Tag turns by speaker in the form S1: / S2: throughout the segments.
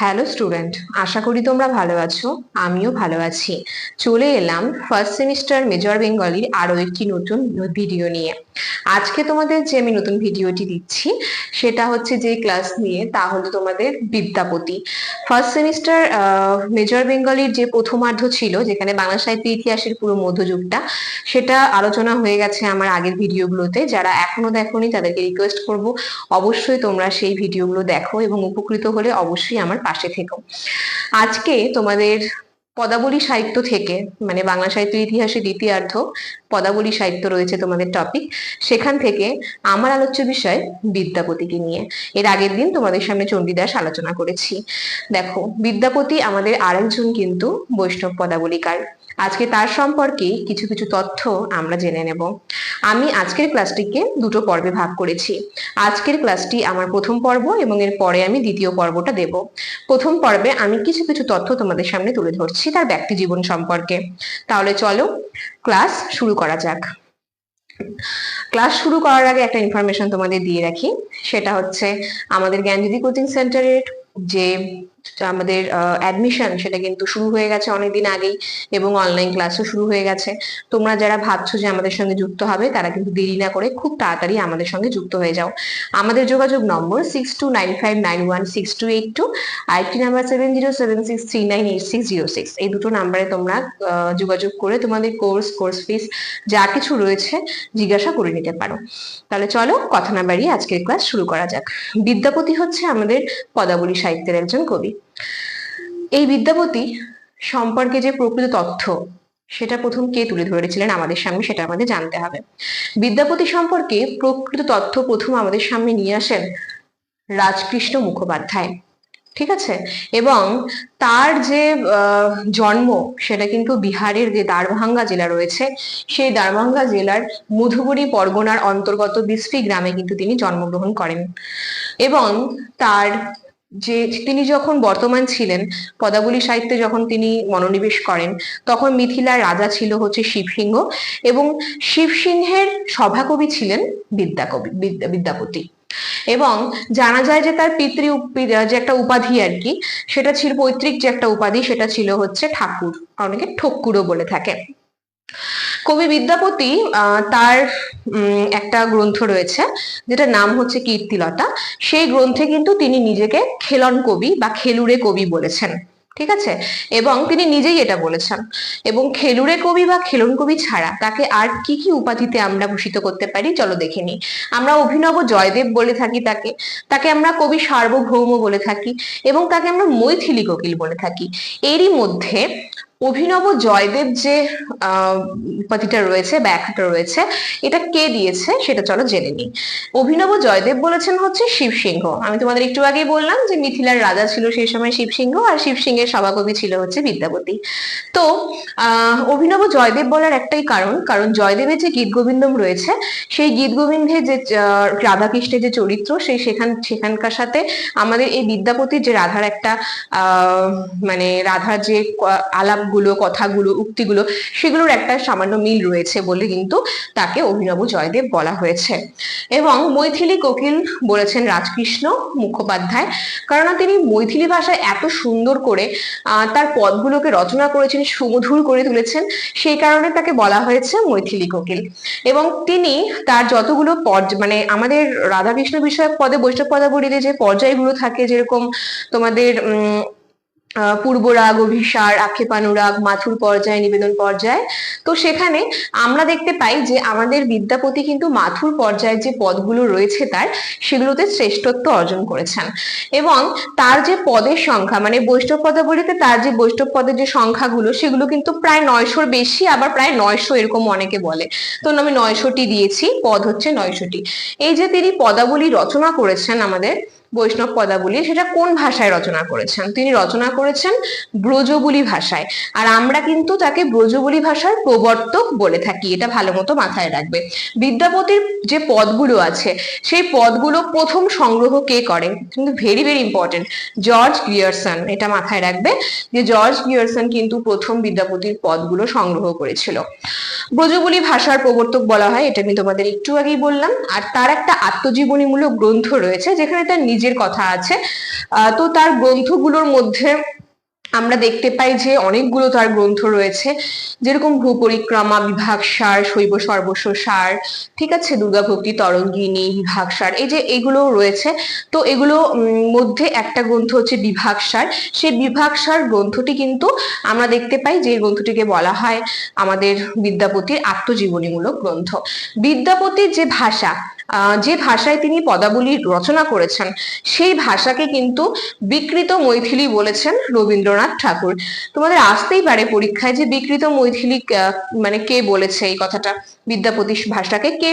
S1: Hello student আশা করি তোমরা ভালো আছো, আমিও ভালো আছি। চলে এলাম ফার্স্ট সেমিস্টার মেজর বেঙ্গলির আরও একটি নতুন ভিডিও নিয়ে। আজকে তোমাদের যে আমি নতুন ভিডিওটি দিচ্ছি, সেটা হচ্ছে যে ক্লাস নিয়ে, তা হলো তোমাদের বিদ্যাপতি। ফার্স্ট সেমিস্টার মেজর বেঙ্গলির যে প্রথমার্ধ ছিল, যেখানে বাংলা সাহিত্য ইতিহাসের পুরো মধ্যযুগটা, সেটা আলোচনা হয়ে গেছে আমার আগের ভিডিওগুলোতে যারা এখনও দেখোনি, তাদেরকে রিকোয়েস্ট করব, অবশ্যই তোমরা সেই ভিডিওগুলো দেখো এবং উপকৃত হলে অবশ্যই আমার পাশে থেকো। আজকে তোমাদের পদাবলী সাহিত্য থেকে মানে বাংলা সাহিত্য ইতিহাসে দ্বিতীয়ার্ধ পদাবলী সাহিত্য রয়েছে তোমাদের টপিক সেখান থেকে আমার আলোচ্য বিষয় বিদ্যাপতিকে নিয়ে। এর আগের দিন তোমাদের সামনে চণ্ডীদাস আলোচনা করেছি। দেখো, বিদ্যাপতি আমাদের আরেকজন কিন্তু বৈষ্ণব পদাবলিকার। আজকে তার সম্পর্কে কিছু কিছু তথ্য আমরা জেনে নেব। আমি আজকের ক্লাসটিকে দুটো পর্বে ভাগ করেছি। আজকের ক্লাসটি আমার প্রথম পর্ব এবং এর পরে আমি দ্বিতীয় পর্বটা দেব। প্রথম পর্বে আমি কিছু কিছু তথ্য তোমাদের সামনে তুলে ধরছি তার ব্যক্তি জীবন সম্পর্কে। তাহলে চলো ক্লাস শুরু করা যাক। ক্লাস শুরু করার আগে একটা ইনফরমেশন তোমাদের দিয়ে রাখি। সেটা হচ্ছে আমাদের জ্ঞানজ্যোতি কোচিং সেন্টারের যে আমাদের অ্যাডমিশন সেটা কিন্তু শুরু হয়ে গেছে অনেকদিন আগেই এবং অনলাইন ক্লাসও শুরু হয়ে গেছে। তোমরা যারা ভাবছ যে আমাদের সঙ্গে যুক্ত হবে, তারা কিন্তু দেরি না করে খুব তাড়াতাড়ি আমাদের সঙ্গে যুক্ত হয়ে যাও। আমাদের যোগাযোগ নম্বর six two nine five nine one six two eight two আরেকটি number seven zero seven six three nine eight six zero six এই দুটো নাম্বারে তোমরা যোগাযোগ করে তোমাদের কোর্স কোর্স ফিস যা কিছু রয়েছে জিজ্ঞাসা করে নিতে পারো। তাহলে চলো কথা না বাড়িয়ে আজকের ক্লাস শুরু করা যাক। বিদ্যাপতি হচ্ছে আমাদের পদাবলী সাহিত্যের একজন কবি। এই বিদ্যাপতি সম্পর্কে যে প্রকৃত তথ্য, সেটা প্রথম কে তুলে ধরেছিলেন আমাদের সামনে, সেটা আমাদের জানতে হবে। বিদ্যাপতি সম্পর্কে প্রকৃত তথ্য প্রথম আমাদের সামনে নিয়ে আসেন রাজকৃষ্ণ মুখোপাধ্যায়। ঠিক আছে? এবং তার যে জন্ম, সেটা কিন্তু বিহারের যে দারভাঙ্গা জেলা রয়েছে, সেই দারভাঙ্গা জেলার মধুবরী পরগনার অন্তর্গত বিসফি গ্রামে কিন্তু তিনি জন্মগ্রহণ করেন। এবং তার যে তিনি যখন বর্তমান ছিলেন, পদাবলী সাহিত্যে যখন তিনি মনোনিবেশ করেন, তখন মিথিলার রাজা ছিল হচ্ছে শিবসিংহ এবং শিবসিংহের সভাকবি ছিলেন বিদ্যাকবি বিদ্যাপতি। এবং জানা যায় যে তার পিতৃ যে একটা উপাধি আর কি, সেটা ছিল পৈতৃক যে একটা উপাধি, সেটা ছিল হচ্ছে ঠাকুর, অনেকে ঠক্কুরও বলে থাকে। কবি বিদ্যাপতি তার একটা গ্রন্থ রয়েছে যেটা নাম হচ্ছে কীর্তিলতা। সেই গ্রন্থে কিন্তু তিনি নিজেকে খেলন কবি বা খেলুরে কবি বলেছেন, ঠিক আছে? এবং তিনি নিজেই এটা বলেছেন। এবং খেলুরে কবি বা খেলন কবি ছাড়া তাকে আর কি কি উপাধিতে আমরা ভূষিত করতে পারি, চলো দেখে নিই। আমরা অভিনব জয়দেব বলে থাকি তাকে তাকে আমরা কবি সার্বভৌম বলে থাকি, এবং তাকে আমরা মৈথিলি কোকিল বলে থাকি। এরই মধ্যে অভিনব জয়দেব যে উপাধিটা রয়েছে ব্যাখ্যাটা রয়েছে, এটা কে দিয়েছে সেটা চলো জেনে নিই। অভিনব জয়দেব বলেছেন হচ্ছে শিবসিংহ আমি তোমাদের একটু আগেই বললাম যে মিথিলার রাজা ছিল সেই সময় শিবসিংহ আর শিবসিংহের সভাকবি ছিল হচ্ছে বিদ্যাপতি তো অভিনব জয়দেব বলার একটাই কারণ কারণ জয়দেবের যে গীত গোবিন্দম রয়েছে, সেই গীত গোবিন্দের যে রাধাকৃষ্ণের যে চরিত্র সেই সেখান, সেখানকার সাথে আমাদের এই বিদ্যাপতির যে রাধার একটা মানে রাধার যে আলাপ গুলো কথাগুলো, উক্তিগুলো, সেগুলোর একটা সামান্য মিল রয়েছে বলে কিন্তু তাকে অভিনব জয়দেব বলা হয়েছে। এবং মৈথিলি কোকিল বলেছেন রাজকৃষ্ণ মুখোপাধ্যায়। কারণ তিনি মৈথিলি ভাষায় এত সুন্দর করে তার পদগুলোকে রচনা করেছেন, সুমধুর করে তুলেছেন, সেই কারণে তাকে বলা হয়েছে মৈথিলি কোকিল। এবং তিনি তার যতগুলো মানে আমাদের রাধাকৃষ্ণ বিষয়ক পদে, বৈষ্ণব পদাবলীতে যে পর্যায়গুলো থাকে, যেরকম তোমাদের উম পূর্বরাগ অভিসার, আক্ষেপানুরাগ, মাথুর পর্যায়ে, নিবেদন পর্যায়ে। তো সেখানে আমরা দেখতে পাই যে আমাদের বিদ্যাপতি কিন্তু মাথুর পর্যায়ের যে পদগুলো রয়েছে তার, সেগুলোতে শ্রেষ্ঠত্ব অর্জন করেছেন। এবং তার যে পদের সংখ্যা মানে বৈষ্ণব পদাবলিতে তার যে বৈষ্ণব পদের যে সংখ্যাগুলো, সেগুলো কিন্তু প্রায় নয়শোর বেশি, আবার প্রায় নয়শো এরকম অনেকে বলে। তো আমি নয়শোটি দিয়েছি, পদ হচ্ছে নয়শোটি। এই যে তিনি পদাবলী রচনা করেছেন আমাদের বৈষ্ণব পদাবলী সেটা কোন ভাষায় রচনা করেছেন? তিনি রচনা করেছেন ব্রজবুলি ভাষায়। আর আমরা কিন্তু তাকে ব্রজবুলি ভাষার প্রবর্তক বলে থাকি, এটা ভালো মতো মাথায় রাখবে। বিদ্যাপতির যে পদগুলো আছে, সেই পদগুলো প্রথম সংগ্রহ কে করে? কিন্তু very very important George Grierson এটা মাথায় রাখবে যে জর্জ গ্রিয়ারসন কিন্তু প্রথম বিদ্যাপতির পদগুলো সংগ্রহ করেছিল। ব্রজবুলি ভাষার প্রবর্তক বলা হয়, এটা আমি তোমাদের একটু আগেই বললাম। আর তার একটা আত্মজীবনীমূলক গ্রন্থ রয়েছে, যেখানে তার নিজের কথা আছে। তো তার গ্রন্থগুলোর মধ্যে আমরা দেখতে পাই যে অনেকগুলো তার গ্রন্থ রয়েছে, যেরকম ভূ পরিক্রমা বিভাগ সার, শৈব সর্বস্ব সার, ঠিক আছে দুর্গাভক্তি তরঙ্গিনী, বিভাগ সার, এই যে এগুলো রয়েছে। তো এগুলো মধ্যে একটা গ্রন্থ হচ্ছে বিভাগ সার। সেই বিভাগ সার গ্রন্থটি কিন্তু আমরা দেখতে পাই যে গ্রন্থটিকে বলা হয় আমাদের বিদ্যাপতির আত্মজীবনীমূলক গ্রন্থ। বিদ্যাপতির যে ভাষা যে ভাষায় তিনি পদাবলী রচনা করেছেন, সেই ভাষাকে কিন্তু বিকৃত মৈথিলি বলেছেন রবীন্দ্রনাথ ঠাকুর। তোমাদের আসতেই পারে পরীক্ষায় যে বিকৃত মৈথিলি মানে কে বলেছে এই কথাটা? বিদ্যাপতি ভাষাকে কে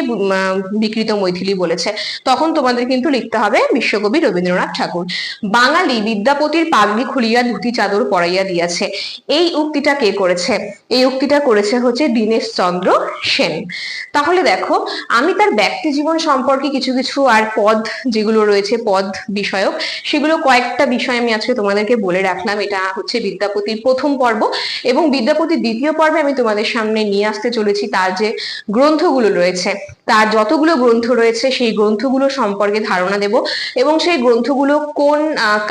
S1: বিকৃত মৈথিলি বলেছে? তখন তোমাদের কিন্তু লিখতে হবে বিশ্বকবি রবীন্দ্রনাথ ঠাকুর। বাঙালি বিদ্যাপতির পাগড়ি খুলিয়া ধুতি চাদর পরাইয়া দিয়াছে। এই উক্তিটা কে করেছে? এই উক্তিটা করেছে হচ্ছে দীনেশ চন্দ্র সেন। তাহলে দেখো, আমি তার ব্যক্তি জীবন সম্পর্কে কিছু কিছু আর পদ যেগুলো রয়েছে, পদ বিষয়ক, সেগুলো কয়েকটা বিষয় আমি আজকে তোমাদেরকে বলে রাখলাম। এটা হচ্ছে বিদ্যাপতির প্রথম পর্ব এবং বিদ্যাপতির দ্বিতীয় পর্বে আমি তোমাদের সামনে নিয়ে আসতে চলেছি। তার যে গ্রন্থগুলো রয়েছে। তার যতগুলো গ্রন্থ রয়েছে, সেই গ্রন্থগুলো সম্পর্কে ধারণা দেব এবং সেই গ্রন্থগুলো কোন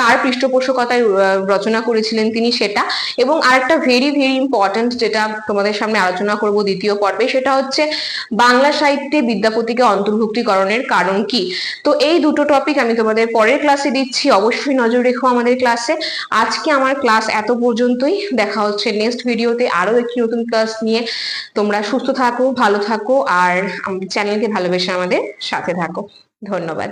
S1: কার পৃষ্ঠপোষকতায় রচনা করেছিলেন তিনি সেটা এবং আরেকটা ভেরি ভেরি ইম্পর্ট্যান্ট যেটা তোমাদের সামনে আলোচনা করব দ্বিতীয় পর্বে সেটা হচ্ছে বাংলা সাহিত্যে বিদ্যাপতিকে অন্তর্ভুক্তিকরণের কারণ কি? তো এই দুটো টপিক আমি তোমাদের পরের ক্লাসে দিচ্ছি, অবশ্যই নজর রেখো আমাদের ক্লাসে আজকে আমার ক্লাস এত পর্যন্তই, দেখা হচ্ছে নেক্সট ভিডিওতে আরও একটি নতুন ক্লাস নিয়ে। তোমরা সুস্থ থাকো, ভালো থাকো, আর আমাদের চ্যানেলকে ভালোবেসে আমাদের সাথে থাকো। ধন্যবাদ।